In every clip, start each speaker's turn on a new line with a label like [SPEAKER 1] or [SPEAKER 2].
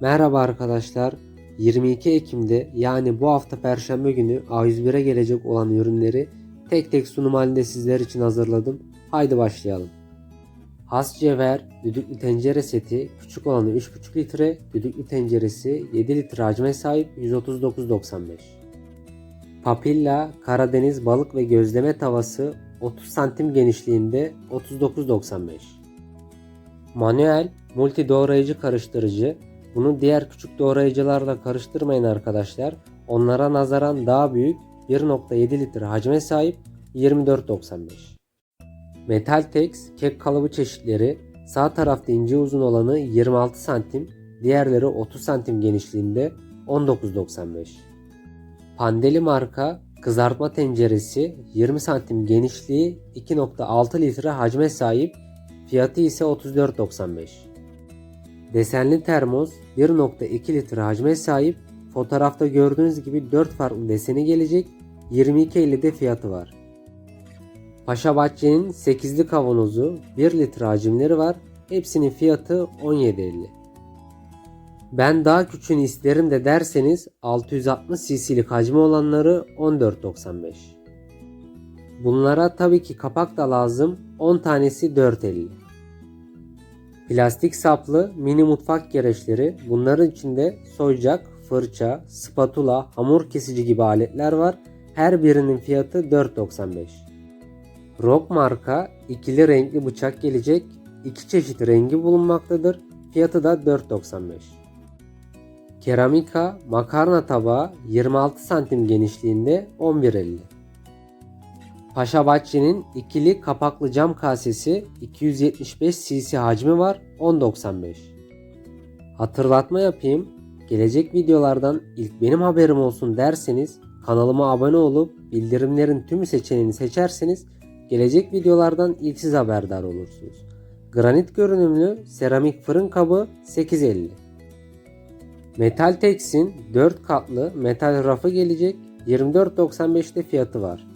[SPEAKER 1] Merhaba arkadaşlar. 22 Ekim'de yani bu hafta Perşembe günü A101'e gelecek olan ürünleri tek tek sunum halinde sizler için hazırladım. Haydi başlayalım. Has Cevher düdüklü tencere seti küçük olanı 3,5 litre, düdüklü tenceresi 7 litre hacme sahip 139.95. Papilla Karadeniz balık ve gözleme tavası 30 santim genişliğinde 39.95. Manuel multi doğrayıcı karıştırıcı. Bunu diğer küçük doğrayıcılarla karıştırmayın arkadaşlar. Onlara nazaran daha büyük 1.7 litre hacme sahip 24.95. Metal Tex kek kalıbı çeşitleri sağ tarafta ince uzun olanı 26 santim, diğerleri 30 santim genişliğinde 19.95. Pandeli marka kızartma tenceresi 20 santim genişliği 2.6 litre hacme sahip Fiyatı ise 34.95. Desenli termos 1.2 litre hacme sahip. Fotoğrafta gördüğünüz gibi 4 farklı deseni gelecek. 22.50'de fiyatı var. Paşa Bahçe'nin 8'li kavanozu 1 litre hacimleri var. Hepsinin fiyatı 17.50. Ben daha küçüğünü isterim de derseniz 660 cc'lik hacmi olanları 14.95. Bunlara tabii ki kapak da lazım. 10 tanesi 4.50. Plastik saplı mini mutfak gereçleri. Bunların içinde soyacak, fırça, spatula, hamur kesici gibi aletler var. Her birinin fiyatı 4.95. Rock marka ikili renkli bıçak gelecek. İki çeşit rengi bulunmaktadır. Fiyatı da 4.95. Keramika makarna tabağı 26 santim genişliğinde 11.50. Paşa Bahçe'nin ikili kapaklı cam kasesi 275 cc hacmi var 10.95. Hatırlatma yapayım. Gelecek videolardan ilk benim haberim olsun derseniz kanalıma abone olup bildirimlerin tüm seçeneğini seçerseniz gelecek videolardan ilk siz haberdar olursunuz. Granit görünümlü seramik fırın kabı 8.50. Metal Tex'in 4 katlı metal rafı gelecek 24.95'te fiyatı var.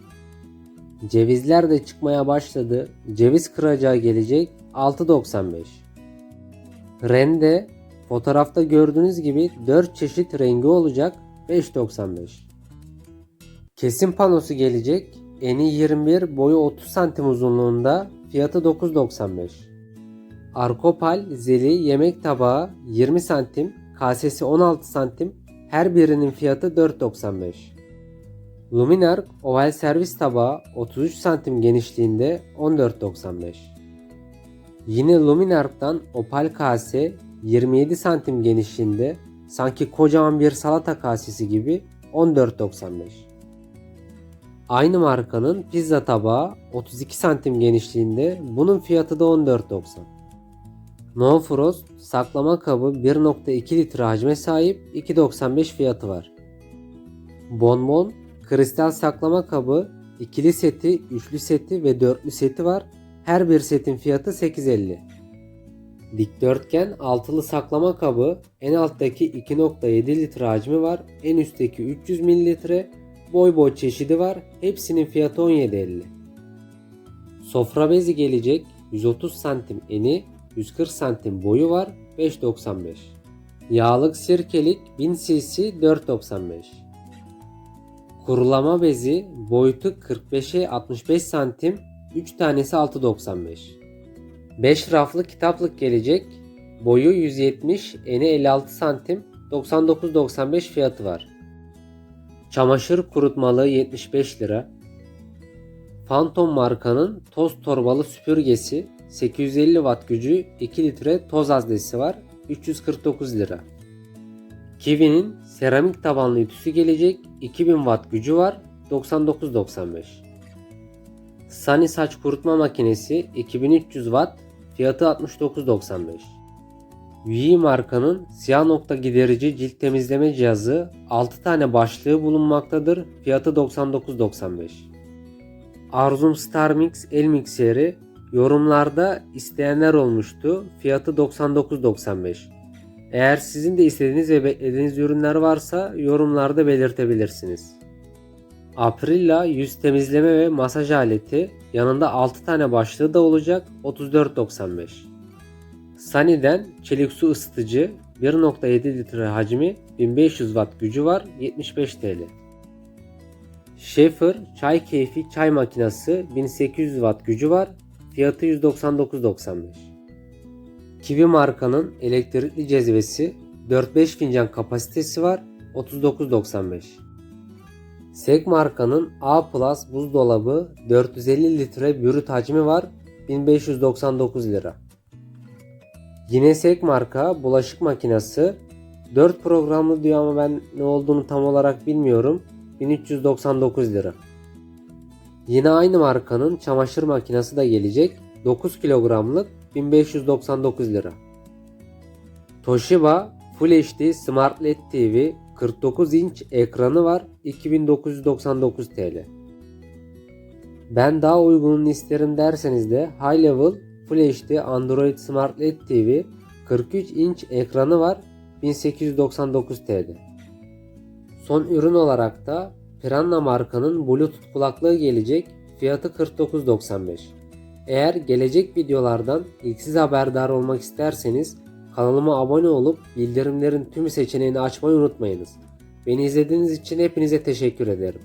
[SPEAKER 1] Cevizler de çıkmaya başladı. Ceviz kıracağı gelecek 6.95. Rende fotoğrafta gördüğünüz gibi 4 çeşit rengi olacak 5.95. Kesim panosu gelecek. Eni 21, boyu 30 santim uzunluğunda. Fiyatı 9.95. Arkopal zili yemek tabağı 20 santim, kasesi 16 santim. Her birinin fiyatı 4.95. Luminark oval servis tabağı 33 santim genişliğinde 14.95. Yine Luminark'tan opal kase 27 santim genişliğinde sanki kocaman bir salata kasesi gibi 14.95. Aynı markanın pizza tabağı 32 santim genişliğinde bunun fiyatı da 14.90. No Frost saklama kabı 1.2 litre hacme sahip 2.95 fiyatı var. Bonbon kristal saklama kabı ikili seti, üçlü seti ve dörtlü seti var. Her bir setin fiyatı 8.50. Dikdörtgen altılı saklama kabı en alttaki 2.7 litre hacmi var. En üstteki 300 mililitre boy boy çeşidi var. Hepsinin fiyatı 17.50. Sofra bezi gelecek 130 santim eni 140 santim boyu var 5.95. Yağlık sirkelik 1000 cc 4.95. Kurulama bezi boyutu 45'e 65 santim 3 tanesi 6.95. 5 raflı kitaplık gelecek. Boyu 170, eni 56 santim 99.95 fiyatı var. Çamaşır kurutmalığı 75 lira. Phantom markanın toz torbalı süpürgesi 850 watt gücü 2 litre toz haznesi var 349 lira. Kiwi'nin seramik tabanlı ütüsü gelecek 2000 watt gücü var 99.95. Sunny saç kurutma makinesi 2300 watt fiyatı 69.95. Yui markanın siyah nokta giderici cilt temizleme cihazı 6 tane başlığı bulunmaktadır fiyatı 99.95. Arzum Star Mix el mikseri yorumlarda isteyenler olmuştu fiyatı 99.95. Eğer sizin de istediğiniz ve beklediğiniz ürünler varsa yorumlarda belirtebilirsiniz. Aprilla yüz temizleme ve masaj aleti yanında 6 tane başlığı da olacak 34.95. Sunny'den çelik su ısıtıcı 1.7 litre hacmi 1500 watt gücü var 75 TL. Schaefer çay keyfi çay makinesi 1800 watt gücü var fiyatı 199.95. Kiwi markanın elektrikli cezvesi 4-5 fincan kapasitesi var 39.95. Sek markanın A Plus buzdolabı 450 litre brüt hacmi var 1599 lira. Yine Sek marka bulaşık makinesi 4 programlı diyor ama ben ne olduğunu tam olarak bilmiyorum. 1399 lira. Yine aynı markanın çamaşır makinesi de gelecek. 9 kilogramlık 1599 lira. Toshiba Full HD Smart LED TV 49 inç ekranı var 2999 TL. Ben daha uygununu isterim derseniz de High Level Full HD Android Smart LED TV 43 inç ekranı var 1899 TL. Son ürün olarak da Piranha markanın Bluetooth kulaklığı gelecek. Fiyatı 49.95. Eğer gelecek videolardan ilk siz haberdar olmak isterseniz kanalıma abone olup bildirimlerin tüm seçeneğini açmayı unutmayınız. Beni izlediğiniz için hepinize teşekkür ederim.